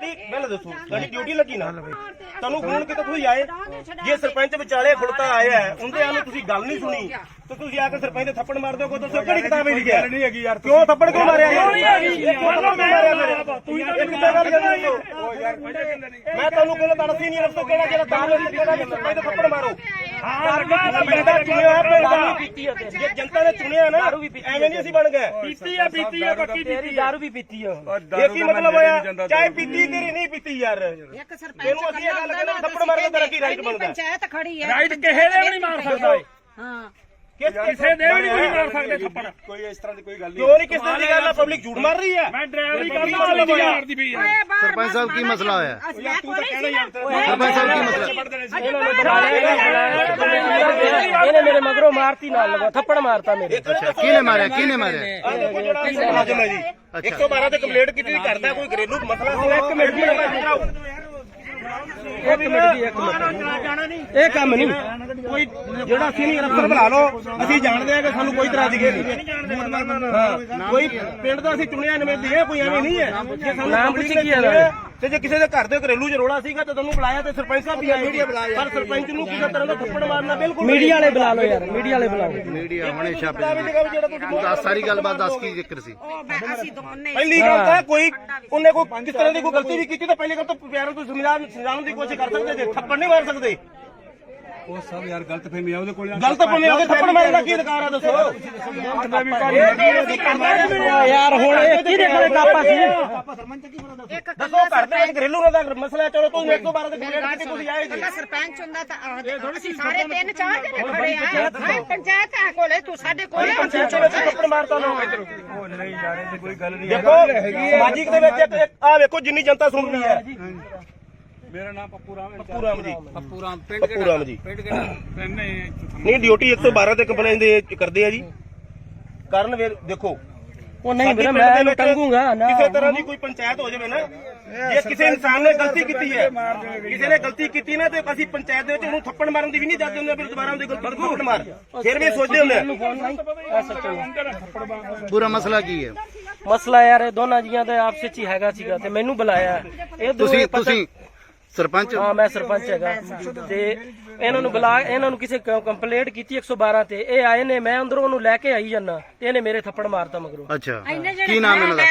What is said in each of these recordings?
ਤੁਹਾਡੀ ਗੱਲ ਦੱਸੋ ਤੁਹਾਡੀ ਡਿਊਟੀ ਲੱਗੀ ਨਾ? ਤੁਹਾਨੂੰ ਫੋਨ ਕੀਤਾ ਤੁਸੀਂ ਆਏ? ਜੇ ਸਰਪੰਚ ਵਿਚਾਲੇ ਖੁਲਤਾ ਆਇਆ ਹੈ, ਉਹਦੇ ਆਨੂੰ ਤੁਸੀਂ ਗੱਲ ਨਹੀਂ ਸੁਣੀ ਤੇ ਤੁਸੀਂ ਆ ਕੇ ਸਰਪੰਚ ਦੇ ਥੱਪੜ ਮਾਰ ਦਿਓ ਕੋਈ ਦੱਸੋ ਕਿਹੜੀ ਕਿਤਾਬ ਵਿੱਚ ਲਿਖਿਆ ਨਹੀਂ ਹੈਗੀ ਯਾਰ ਕਿਉਂ ਥੱਪੜ ਕਿਉਂ ਮਾਰਿਆ ਕਿਉਂ ਥੱਪੜ ਕਿਉਂ ਮਾਰਿਆ ਮੇਰੇ ਤੂੰ ਇੱਕ ਤਾਂ ਗੱਲ ਕਰ ਦੋ ਮੈਂ ਤੁਹਾਨੂੰ ਕਹਿੰਦਾ ਤੜਸੀ ਨਹੀਂ ਰਸਤੋ ਕਿਹੜਾ ਜਿਹੜਾ ਦਾਲ ਕਿਹੜਾ ਸਰਪੰਚ ਦੇ ਥੱਪੜ ਮਾਰੋ। ਹਾਂ ਪਿੰਡ ਦਾ ਚੁਣਿਆ ਹੋਇਆ ਪਿੰਡ ਦਾ। ਜੇ ਜਨਤਾ ਨੇ ਚੁਣਿਆ ਨਾ ਐਵੇਂ ਨਹੀਂ ਅਸੀਂ ਬਣ ਗਏ। ਪੀਤੀ ਆ ਪੀਤੀ ਆ ਪੱਕੀ ਪੀਤੀ ਦਾਰੂ ਵੀ ਪੀਤੀ ਆ। ਇਹ ਕੀ ਮਤਲਬ ਹੋਇਆ? ਚਾਹੇ ਪੀਤੀ ਤੇਰੀ ਨਹੀਂ ਪੀਤੀ ਯਾਰ। ਇੱਕ ਸਰਪੰਚ ਇਹਨੂੰ ਅਸੀਂ ਇਹ ਗੱਲ ਕਹਿੰਦੇ ਵੀ ਥੱਪੜ ਮਾਰਨ ਦਾ ਤੇਰਾ ਕੀ right ਬਣਦਾ? ਪੰਚਾਇਤ ਖੜੀ ਹੈ? ਰਾਈਟ ਕਿਸੇ ਦੇ ਵੀ ਨਹੀਂ ਮਾਰ ਸਕਦਾ। ਓਏ ਹਾਂ। ਕਿਸ ਕਿਸੇ ਦੇ ਵੀ ਨਹੀਂ ਮਾਰ ਸਕਦੇ ਥੱਪੜ। ਕੋਈ ਇਸ ਤਰ੍ਹਾਂ ਦੀ ਕੋਈ ਗੱਲ ਨਹੀਂ। ਕਿਉਂ ਨਹੀਂ ਕਿਸੇ ਦੀ ਗੱਲ ਆ? ਪਬਲਿਕ ਝੂਠ ਮਾਰ ਰਹੀ ਹੈ ਮੈਂ ਡਰਾਈਵਰੀ ਕਰਦਾ ਵਾਲੀ ਨਹੀਂ ਮਾਰਦੀ ਪਈ ਬਾਹਰ ਸਰਪੰਚ ਸਾਹਿਬ ਕੀ ਮਸਲਾ ਹੋਇਆ? ਤੂੰ ਤਾਂ ਕਹਿਣਾ ਯਾਰ ਸਰਪੰਚ ਸਾਹਿਬ ਕੀ ਮਸਲਾ? ਇਹਨੇ ਮੇਰੇ ਮਗਰੋਂ ਮਾਰਤੀ ਨਾਲ ਲਗਾ ਥੱਪੜ ਮਾਰਤਾ ਮੇਰੇ ਅੱਛਾ ਕਿਹਨੇ ਮਾਰਿਆ? ਕਿਹਨੇ ਮਾਰਿਆ? ਆ ਦੇਖੋ ਜਿਹੜਾ ਮੁਲਾਜ਼ਮ ਹੈ ਜੀ। 112 ਤੇ ਕੰਪਲੇਂਟ ਕੀਤੀ ਕਰਦਾ ਕੋਈ ਘਰੇਲੂ ਮਸਲਾ ਸੀ। ਇੱਕ ਮਿੰਟ ਇੱਕ ਮਿੰਟ ਜੀ ਇੱਕ ਮਿੰਟ। ਇਹ ਕੰਮ ਨਹੀਂ। ਕੋਈ ਜਿਹੜਾ ਸੀਨੀਅਰ ਅਫਸਰ ਬੁਲਾ ਲਓ ਅਸੀਂ ਜਾਣਦੇ ਹਾਂ ਕਿ ਸਾਨੂੰ ਕੋਈ ਤਰ੍ਹਾਂ ਦੀ ਨਹੀਂ। ਕੋਈ ਪਿੰਡ ਦਾ ਅਸੀਂ ਚੁਣਿਆ ਨਵੇਂ ਹੈ ਕੋਈ ਐਵੇਂ ਨਹੀਂ ਹੈ। ਜੇ ਸਾਨੂੰ ਨਾਮ ਪੁੱਛੀ ਕੀ ਹੈ ਤੇ ਜੇ ਕਿਸੇ ਦੇ ਘਰ ਦੇ ਘਰੇਲੂ ਚ ਰੋਲਾ ਸੀਗਾ ਤਾਂ ਤੁਹਾਨੂੰ ਬੁਲਾਇਆ ਤੇ ਸਰਪੰਚ ਸਾਹਿਬ ਵੀ ਆਏ ਪਰ ਸਰਪੰਚ ਨੂੰ ਕਿਸੇ ਤਰ੍ਹਾਂ ਦਾ ਥੱਪੜ ਮਾਰਨਾ ਬਿਲਕੁਲ ਮੀਡੀਆ ਵਾਲੇ ਬੁਲਾ ਲਓ ਯਾਰ ਮੀਡੀਆ ਵਾਲੇ ਬੁਲਾਓ ਮੀਡੀਆ ਹੁਣੇ ਛਾਪੇ ਦੱਸ ਸਾਰੀ ਗੱਲਬਾਤ ਦੱਸ ਕੀ ਜ਼ਿਕਰ ਸੀ? ਪਹਿਲੀ ਗੱਲ ਤਾਂ ਕੋਈ ਉਹਨੇ ਕੋਈ ਕਿਸ ਤਰ੍ਹਾਂ ਦੀ ਕੋਈ ਗਲਤੀ ਵੀ ਕੀਤੀ ਤਾਂ ਪਹਿਲੀ ਗੱਲ ਤਾਂ ਪਿਆਰਾਂ ਤੋਂ ਸਮਝਾਉਣ ਸਮਝਾਉਣ ਦੀ ਕੋਸ਼ਿਸ਼ ਕਰ ਸਕਦੇ ਜੇ। ਥੱਪੜ ਨਹੀਂ ਮਾਰ ਸਕਦੇ। ਉਹ ਸਭ ਯਾਰ ਗਲਤ ਫਹਿਮੀ ਆ ਉਹਦੇ ਕੋਲ ਗਲਤ ਭਾਵੇਂ ਉਹਦੇ ਥੱਪੜ ਮਾਰਨ ਦਾ ਕੀ ਅਧਿਕਾਰ ਆ ਦੱਸੋ? ਯਾਰ ਹੁਣ ਇਹ ਕਿਹਦੇ ਕੋਲੇ ਕਾਪਾ ਸੀ? ਇੱਕ ਦੱਸੋ ਘਰ ਦੇ ਵਿੱਚ ਘਰੇਲੂ ਦਾ ਮਸਲਾ ਹੈ, ਚਲੋ ਤੁਸੀਂ 112 ਤੇ ਕੰਪਲੇਂਟ ਕੀਤੀ ਤੁਸੀਂ ਆਏ ਜੀ ਕੱਲਾ ਸਰਪੰਚ ਹੁੰਦਾ ਤਾਂ ਆਹ ਅਸੀਂ ਸਾਰੇ ਤਿੰਨ ਚਾਰ ਜਣੇ ਖੜੇ ਆ। ਹਾਂ ਪੰਚਾਇਤ ਆ ਕੋਲੇ ਤੂੰ ਸਾਡੇ ਕੋਲੇ ਪੰਚਾਇਤ ਦੇ ਵਿੱਚ ਥੱਪੜ ਮਾਰਤਾ ਲੋ ਉਹ ਨਹੀਂ ਯਾਰ ਇਹ ਕੋਈ ਗੱਲ ਨਹੀਂ ਦੇਖੋ ਸਮਾਜਿਕ ਦੇ ਵਿੱਚ ਇੱਕ ਆ ਵੇਖੋ ਜਿੰਨੀ ਜਨਤਾ ਸੁਣਦੀ ਹੈ। ਮੇਰਾ ਨਾਮ ਪੱਪੂ ਰਾਮ ਹੈ ਪੱਪੂ ਰਾਮ ਜੀ। ਪੱਪੂ ਰਾਮ ਪਿੰਡ ਪੱਪੂ ਰਾਮ ਜੀ। ਪਿੰਡ ਕਿਹੜਾ? ਪਿੰਡ ਨਹੀਂ ਡਿਊਟੀ 112 ਤੇ ਕੰਪਲੇਂਟ ਦੇ ਕਰਦੇ ਆ ਜੀ। ਕਰਨ ਵੇ ਦੇਖੋ। ਉਹ ਨਹੀਂ ਵੀਰੇ ਮੈਂ ਟੰਗੂਗਾ ਨਾ। ਕਿਸੇ ਤਰ੍ਹਾਂ ਦੀ ਕੋਈ ਪੰਚਾਇਤ ਹੋ ਜਾਵੇ ਨਾ ਜੇ ਕਿਸੇ ਇਨਸਾਨ ਨੇ ਗਲਤੀ ਕੀਤੀ ਹੈ। ਕਿਸੇ ਨੇ ਗਲਤੀ ਕੀਤੀ ਨਾ ਤੇ ਅਸੀਂ ਪੰਚਾਇਤ ਦੇ ਵਿੱਚ ਉਹਨੂੰ ਥੱਪੜ ਮਾਰਨ ਦੀ ਵੀ ਨਹੀਂ ਜਾਂਦੇ ਹੁੰਦੇ ਫਿਰ ਦੁਬਾਰਾ ਉਹਦੀ ਗਲਤੀ ਨੂੰ ਥੱਪੜ ਮਾਰ। ਫਿਰ ਵੀ ਸੋਚਦੇ ਹੁੰਦੇ ਆ। ਪੂਰਾ ਮਸਲਾ ਕੀ ਹੈ? ਮਸਲਾ ਯਾਰ ਇਹ ਦੋਨਾਂ ਜੀਆਂ ਦਾ ਆਪਸ ਵਿੱਚ ਹੀ ਹੈਗਾ ਸੀਗਾ ਤੇ ਮੈਨੂੰ ਬੁਲਾਇਆ। ਇਹ ਤੁਸੀਂ ਤੁਸੀਂ ਸਰਪੰਚ? ਹਾਂ ਮੈਂ ਸਰਪੰਚ ਹੈਗਾ। ਤੇ ਇਹਨਾਂ ਨੂੰ ਬੁਲਾ ਇਹਨਾਂ ਨੂੰ ਕਿਸੇ ਕੰਪਲੇਂਟ ਕੀਤੀ 112 ਤੇ। ਇਹ ਆਏ ਨੇ ਮੈਂ ਅੰਦਰੋਂ ਉਹਨੂੰ ਲੈ ਕੇ ਆਈ ਜੰਨਾ ਤੇ ਇਹਨੇ ਮੇਰੇ ਥੱਪੜ ਮਾਰਤਾ ਮਗਰੋਂ। ਅੱਛਾ। ਕੀ ਨਾਮ ਇਹਨਾਂ ਦਾ?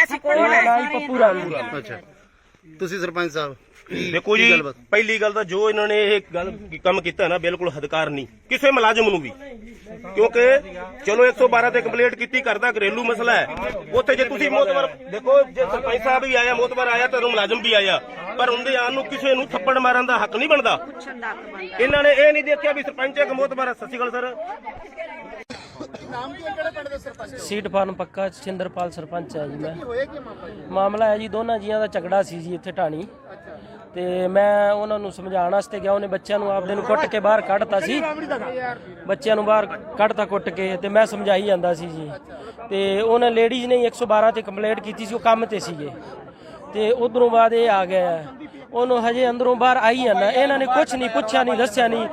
ਪੱਪੂ ਰਾਮ ਅੱਛਾ। ਤੁਸੀਂ ਸਰਪੰਚ ਸਾਹਿਬ ਕੀ- ਦੇਖੋ ਕੀ ਜੀ ਗੱਲਬਾਤ? ਪਹਿਲੀ ਗੱਲ ਤਾਂ ਜੋ ਇਹਨਾਂ ਨੇ ਇਹ ਗੱਲ ਕੰਮ ਕੀਤਾ ਨਾ ਬਿਲਕੁਲ ਹਦਕਾਰ ਨਹੀਂ। ਕਿਸੇ ਮੁਲਾਜ਼ਮ ਨੂੰ ਵੀ। ਕਿਉਂਕਿ ਚਲੋ 112 ਤੇ ਕੰਪਲੇਂਟ ਕੀਤੀ ਕਰਦਾ ਘਰੇਲੂ ਮਸਲਾ ਹੈ। ਉੱਥੇ ਜੇ ਤੁਸੀਂ ਮੋਤਬਰ ਦੇਖੋ ਜੇ ਸਰਪੰਚ ਸਾਹਿਬ ਵੀ ਆਇਆ ਮੋਤਬਰ ਆਇਆ ਤਾਂ ਮੁਲਾਜ਼ਮ ਵੀ ਆਇਆ। ਪਰ ਉਹਦੇ ਆਣ ਨੂੰ ਕਿਸੇ ਨੂੰ ਥੱਪੜ ਮਾਰਨ ਦਾ ਹੱਕ ਨਹੀਂ ਬਣਦਾ। ਇਹਨਾਂ ਨੇ ਇਹ ਨਹੀਂ ਦੇਖਿਆ ਵੀ ਸਰਪੰਚ ਇੱਕ ਮੋਤਬਰ ਸਤਿ ਸ਼੍ਰੀ ਅਕਾਲ ਸਰ। ਸੀਟ ਫਾਰਮ ਪੱਕਾ ਸਿੰਦਰਪਾਲ ਸਰਪੰਚ ਹੈ ਜੀ ਮੈਂ। ਮਾਮਲਾ ਹੈ ਜੀ ਦੋਨਾਂ ਜੀਆਂ ਦਾ ਝਗੜਾ ਸੀ ਜੀ ਇੱਥੇ ਢਾਣੀ। ਤੇ ਮੈਂ ਉਹਨਾਂ ਨੂੰ ਸਮਝਾਉਣ ਵਾਸਤੇ ਗਿਆ ਉਹਨੇ ਬੱਚਿਆਂ ਨੂੰ ਆਪਦੇ ਨੂੰ ਕੁੱਟ ਕੇ ਬਾਹਰ ਕੱਢਤਾ ਸੀ। ਬੱਚਿਆਂ ਨੂੰ ਬਾਹਰ ਕੱਢਤਾ ਕੁੱਟ ਕੇ ਤੇ ਮੈਂ ਸਮਝਾਈ ਜਾਂਦਾ ਸੀ ਜੀ। ਤੇ ਉਹਨਾਂ ਲੇਡੀਜ਼ ਨੇ 112 ਤੇ ਕੰਪਲੇਂਟ ਕੀਤੀ ਸੀ ਉਹ ਕੰਮ ਤੇ ਸੀਗੇ। ਤੇ ਉਧਰੋਂ ਬਾਅਦ ਇਹ ਆ ਗਿਆ। ਉਹਨੂੰ ਹਜੇ ਅੰਦਰੋਂ ਬਾਹਰ ਆਈ ਜਾਂਦਾ ਇਹਨਾਂ ਨੇ ਕੁਝ ਨਹੀਂ ਪੁੱਛਿਆ ਨਹੀਂ ਦੱਸਿਆ ਨਹੀਂ।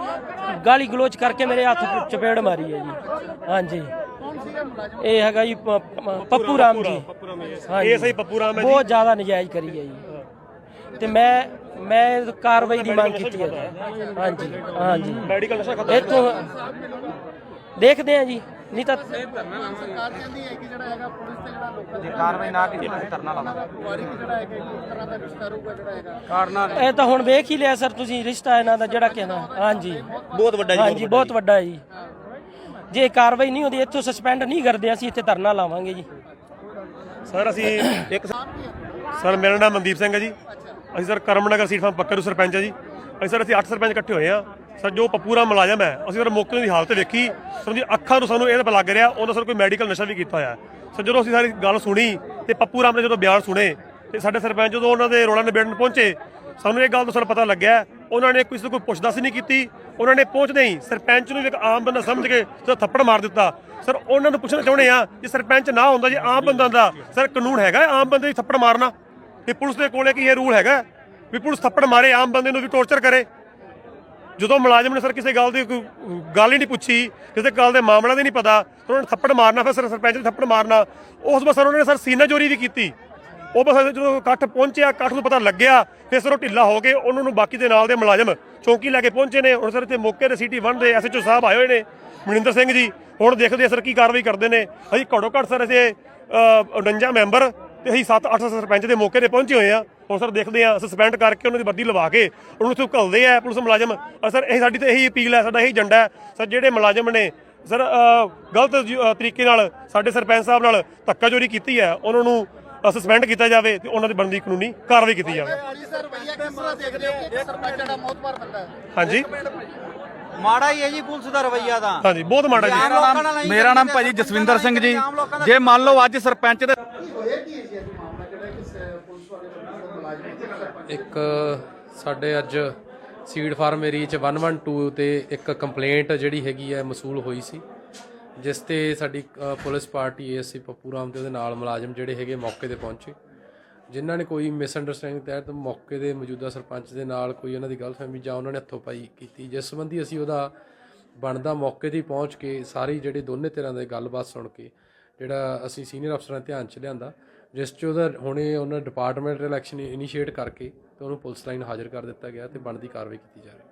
ਗਾਲੀ ਗਲੋਚ ਕਰਕੇ ਮੇਰੇ ਹੱਥ ਚਪੇੜ ਮਾਰੀ ਹੈ ਜੀ। ਹਾਂਜੀ। ਇਹ ਹੈਗਾ ਜੀ ਪੱਪੂ ਰਾਮ ਜੀ। ਇਹ ਸਹੀ ਪੱਪੂ ਰਾਮ ਹੈ ਜੀ। ਬਹੁਤ ਜ਼ਿਆਦਾ ਨਜਾਇਜ਼ ਕਰੀ ਹੈ ਜੀ। ਤੇ ਮੈਂ ਮੈਂ ਕਾਰਵਾਈ ਦੀ ਮੰਗ ਕੀਤੀ ਹੈ। ਹਾਂਜੀ ਹਾਂਜੀ। ਮੈਡੀਕਲ ਨਸ਼ਾ ਖਤਮ ਇੱਥੋਂ ਦੇਖਦੇ ਆ ਜੀ। ਨਹੀਂ ਤਾਂ ਇਹ ਤਾਂ ਹੁਣ ਵੇਖ ਹੀ ਲਿਆ ਸਰ ਤੁਸੀਂ ਰਿਸ਼ਤਾ ਇਹਨਾਂ ਦਾ ਜਿਹੜਾ ਕਹਿੰਦਾ ਹਾਂਜੀ। ਬਹੁਤ ਵੱਡਾ ਜੀ ਹਾਂਜੀ ਬਹੁਤ ਵੱਡਾ ਹੈ ਜੀ। ਜੇ ਕਾਰਵਾਈ ਨਹੀਂ ਹੁੰਦੀ ਇੱਥੋਂ ਸਸਪੈਂਡ ਨਹੀਂ ਕਰਦੇ ਅਸੀਂ ਇੱਥੇ ਧਰਨਾ ਲਾਵਾਂਗੇ ਜੀ। ਸਰ ਅਸੀਂ ਇੱਕ ਸਰ ਮੇਰਾ ਨਾਮ ਮਨਦੀਪ ਸਿੰਘ ਹੈ ਜੀ। ਅਸੀਂ ਸਰ ਕਰਮਨਗਰ ਸੀਟ ਫਾਰਮ ਪੱਕਰ ਸਰਪੰਚ ਹੈ ਜੀ। ਅਸੀਂ ਸਰ ਅਸੀਂ ਅੱਠ ਸਰਪੰਚ ਇਕੱਠੇ ਹੋਏ ਆ ਸਰ, ਜੋ ਪਪੂਰਾ ਮੁਲਾਜ਼ਮ ਹੈ, ਅਸੀਂ ਸਰ ਮੌਕੇ ਦੀ ਹਾਲਤ ਵੇਖੀ। ਸਰ ਜੀ ਅੱਖਾਂ ਨੂੰ ਸਾਨੂੰ ਇਹ ਤਾਂ ਲੱਗ ਰਿਹਾ, ਉਹਨਾਂ ਸਰ ਕੋਈ ਮੈਡੀਕਲ ਨਸ਼ਾ ਵੀ ਕੀਤਾ ਹੋਇਆ ਸਰ, ਜਦੋਂ ਅਸੀਂ ਸਾਰੀ ਗੱਲ ਸੁਣੀ ਤੇ ਪੱਪੂ ਰਾਮ ਨੇ ਜਦੋਂ ਬਿਆਨ ਸੁਣੇ ਤੇ ਸਾਡੇ ਸਰਪੰਚ ਜਦੋਂ ਉਹਨਾਂ ਦੇ ਰੋਲਾ ਨਿਬੇੜਨ ਪਹੁੰਚੇ, ਸਾਨੂੰ ਇਹ ਗੱਲ ਤੋਂ ਸਰ ਪਤਾ ਲੱਗਿਆ, ਉਹਨਾਂ ਨੇ ਕਿਸੇ ਤੋਂ ਕੋਈ ਪੁੱਛਦਾਸ ਨਹੀਂ ਕੀਤੀ, ਉਹਨਾਂ ਨੇ ਪਹੁੰਚਦੇ ਹੀ ਸਰਪੰਚ ਨੂੰ ਵੀ ਇੱਕ ਆਮ ਬੰਦਾ ਸਮਝ ਕੇ ਸਰ ਥੱਪੜ ਮਾਰ ਦਿੱਤਾ। ਸਰ, ਉਹਨਾਂ ਨੂੰ ਪੁੱਛਣਾ ਚਾਹੁੰਦੇ ਆ ਕਿ ਸਰਪੰਚ ਨਾ ਹੁੰਦਾ ਜੇ ਆਮ ਬੰਦਾ ਦਾ, ਸਰ, ਕਾਨੂੰਨ ਹੈਗਾ ਆਮ ਬੰਦੇ ਦੀ ਥੱਪੜ ਮਾਰਨਾ? ਤੇ ਪੁਲਿਸ ਦੇ ਕੋਲੇ ਕੀ ਇਹ ਰੂਲ ਹੈਗਾ ਵੀ ਪੁਲਿਸ ਥੱਪੜ ਮਾਰੇ, ਆਮ ਬੰਦੇ ਨੂੰ ਵੀ ਟੌਰਚਰ ਕਰੇ? ਜਦੋਂ ਮੁਲਾਜ਼ਮ ਨੇ ਸਰ ਕਿਸੇ ਗੱਲ ਦੀ ਕੋਈ ਗੱਲ ਹੀ ਨਹੀਂ ਪੁੱਛੀ, ਕਿਸੇ ਗੱਲ ਦੇ ਮਾਮਲਾ ਦੀ ਨਹੀਂ ਪਤਾ ਉਹਨਾਂ ਨੇ ਥੱਪੜ ਮਾਰਨਾ, ਫਿਰ ਸਰ ਸਰਪੰਚ ਨੇ ਥੱਪੜ ਮਾਰਨਾ, ਉਸ ਵਾਰ ਸਰ ਉਹਨਾਂ ਨੇ ਸਰ ਸੀਨਾ ਚੋਰੀ ਵੀ ਕੀਤੀ। ਉਹ ਬਸ ਜਦੋਂ ਇਕੱਠ ਪਹੁੰਚਿਆ, ਇਕੱਠ ਨੂੰ ਪਤਾ ਲੱਗਿਆ, ਫਿਰ ਸਰ ਉਹ ਢਿੱਲਾ ਹੋ ਕੇ ਉਹਨਾਂ ਨੂੰ ਬਾਕੀ ਦੇ ਨਾਲ ਦੇ ਮੁਲਾਜ਼ਮ ਚੌਂਕੀ ਲੈ ਕੇ ਪਹੁੰਚੇ ਨੇ। ਹੁਣ ਸਰ ਇੱਥੇ ਮੌਕੇ ਤੇ ਸਿਟੀ 1 ਦੇ ਐਸਐਚਓ ਸਾਹਿਬ ਆਏ ਹੋਏ ਨੇ, ਮਨਿੰਦਰ ਸਿੰਘ ਜੀ। ਹੁਣ ਦੇਖਦੇ ਸਰ ਕੀ ਕਾਰਵਾਈ ਕਰਦੇ ਨੇ। ਅਸੀਂ ਘੱਟੋ ਘੱਟ ਸਰ ਅਸੀਂ 49 ਮੈਂਬਰ ਤੇ ਅਸੀਂ 7-8 ਸਰਪੰਚ ਦੇ ਮੌਕੇ ਤੇ ਪਹੁੰਚੇ ਹੋਏ ਆ ਹੁਣ ਸਰ ਦੇਖਦੇ ਆ ਸਸਪੈਂਡ ਕਰਕੇ ਉਹਨਾਂ ਦੀ ਵਰਦੀ ਲਵਾ ਕੇ ਉਹਨੂੰ ਇੱਥੋਂ ਘੱਲਦੇ ਆ ਪੁਲਿਸ ਮੁਲਾਜ਼ਮ। ਅ ਸਰ ਇਹ ਸਾਡੀ ਤਾਂ ਇਹੀ ਅਪੀਲ ਹੈ ਸਾਡਾ ਇਹੀ ਏਜੰਡਾ ਹੈ। ਸਰ ਜਿਹੜੇ ਮੁਲਾਜ਼ਮ ਨੇ ਸਰ ਗਲਤ ਤਰੀਕੇ ਨਾਲ ਸਾਡੇ ਸਰਪੰਚ ਸਾਹਿਬ ਨਾਲ ਧੱਕਾਚੋਰੀ ਕੀਤੀ ਹੈ ਉਹਨਾਂ ਨੂੰ ਸਸਪੈਂਡ ਕੀਤਾ ਜਾਵੇ ਤੇ ਉਹਨਾਂ ਦੀ ਬਣਦੀ ਕਾਨੂੰਨੀ ਕਾਰਵਾਈ ਕੀਤੀ ਜਾਵੇ। ਅਲੀ ਸਰ ਭਈਆ ਕਿਸ ਤਰ੍ਹਾਂ ਦੇਖਦੇ ਹੋ? ਕਿ ਸਰਪੰਚ ਜਿਹੜਾ ਮੋਤਬਰ ਬੰਦਾ ਹੈ। ਹਾਂਜੀ। ਮਾੜਾ ਹੀ ਹੈ ਜੀ ਪੁਲਿਸ ਦਾ ਰਵਈਆ ਤਾਂ। ਹਾਂਜੀ ਬਹੁਤ ਮਾੜਾ ਜੀ। ਮੇਰਾ ਨਾਮ ਮੇਰਾ ਨਾਮ ਭਾਜੀ ਜਸਵਿੰਦਰ ਸਿੰਘ ਜੀ। ਜੇ ਮੰਨ ਲਓ ਅੱਜ ਸਰਪੰਚ ਦੇ ਇੱਕ ਸਾਡੇ ਅੱਜ ਸੀਡ ਫਾਰਮ ਏਰੀਆ ਚ 112 ਤੇ ਇੱਕ ਕੰਪਲੇਂਟ ਜਿਹੜੀ ਹੈਗੀ ਹੈ ਮਸੂਲ ਹੋਈ ਸੀ ਜਿਸ ਤੇ ਸਾਡੀ ਅ, police party ASC Pappu Ram ਤੇ ਉਹਦੇ ਨਾਲ ਮੁਲਾਜ਼ਮ ਜਿਹੜੇ ਹੈਗੇ ਮੌਕੇ ਤੇ ਪਹੁੰਚੇ। ਜਿਨ੍ਹਾਂ ਨੇ ਕੋਈ ਮਿਸਅੰਡਰਸਟੈਂਡਿੰਗ ਤਹਿਤ ਮੌਕੇ ਦੇ ਮੌਜੂਦਾ ਸਰਪੰਚ ਦੇ ਨਾਲ ਕੋਈ ਉਹਨਾਂ ਦੀ ਗਲਤਫਹਿਮੀ ਜਾਂ ਉਹਨਾਂ ਨੇ ਹੱਥੋਂ ਪਾਈ ਕੀਤੀ ਜਿਸ ਸੰਬੰਧੀ ਅਸੀਂ ਉਹਦਾ ਬਣਦਾ ਮੌਕੇ ਤੇ ਹੀ ਪਹੁੰਚ ਕੇ ਸਾਰੀ ਜਿਹੜੇ ਦੋਨੇ ਤਰ੍ਹਾਂ ਦੇ ਗੱਲਬਾਤ ਸੁਣ ਕੇ ਜਿਹੜਾ ਅਸੀਂ ਸੀਨੀਅਰ ਅਫਸਰਾਂ ਦੇ ਧਿਆਨ ਚ ਲਿਆਂਦਾ ਜਿਸ ਚ ਉਹਦਾ ਹੁਣੇ ਉਹਨਾਂ ਡਿਪਾਰਟਮੈਂਟ ਇਲੈਕਸ਼ਨ ਇਨੀਸ਼ੀਏਟ ਕਰਕੇ ਤੇ ਉਹਨੂੰ ਪੁਲਿਸ ਲਾਈਨ ਹਾਜ਼ਰ ਕਰ ਦਿੱਤਾ ਗਿਆ ਤੇ ਬਣਦੀ ਕਾਰਵਾਈ ਕੀਤੀ ਜਾ ਰਹੀ